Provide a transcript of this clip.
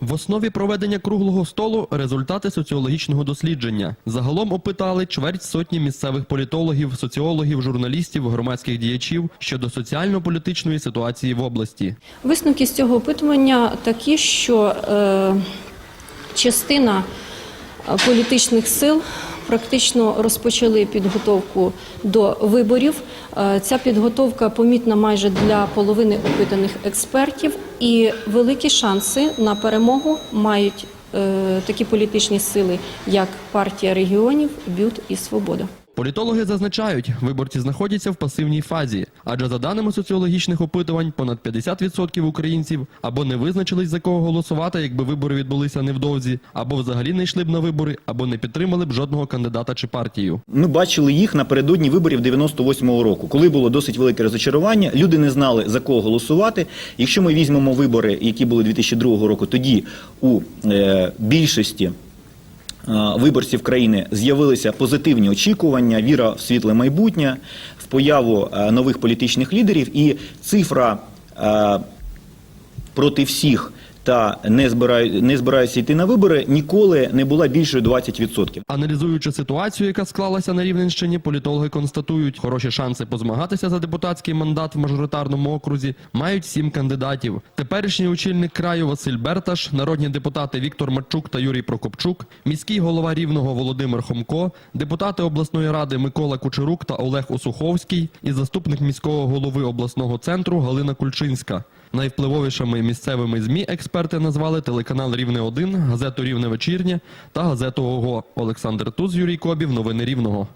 В основі проведення круглого столу результати соціологічного дослідження. Загалом опитали чверть сотні місцевих політологів, соціологів, журналістів, громадських діячів щодо соціально-політичної ситуації в області. Висновки з цього опитування такі, що е, частина е, політичних сил практично розпочали підготовку до виборів. Е, Ця підготовка помітна майже для половини опитаних експертів, і великі шанси на перемогу мають е, такі політичні сили, як партія регіонів, БЮТ і Свобода. Політологи зазначають, виборці знаходяться в пасивній фазі, адже за даними соціологічних опитувань, понад 50% українців або не визначились за кого голосувати, якби вибори відбулися невдовзі, або взагалі не йшли б на вибори, або не підтримали б жодного кандидата чи партію. Ми бачили їх напередодні виборів 98-го року, коли було досить велике розочарування. Люди не знали за кого голосувати. Якщо ми візьмемо вибори, які були 2002 року, тоді у е, більшості виборців країни з'явилися позитивні очікування, віра в світле майбутнє, в появу е, нових політичних лідерів, і цифра е, проти всіх та не збираю, не збираюся йти на вибори ніколи не була більшою 20%. Аналізуючи ситуацію, яка склалася на Рівненщині, політологи констатують, хороші шанси позмагатися за депутатський мандат в мажоритарному окрузі мають сім кандидатів. Теперішній очільник краю Василь Берташ, народні депутати Віктор Матчук та Юрій Прокопчук, міський голова Рівного Володимир Хомко, депутати обласної ради Микола Кучерук та Олег Осуховський і заступник міського голови обласного центру Галина Кульчинська. Найвпливовішими місцевими змі експерти назвали телеканал Рівне 1 газету Рівне вечірнє та газету ОГО. Олександр Туз, Юрій Кобів. Новини Рівного.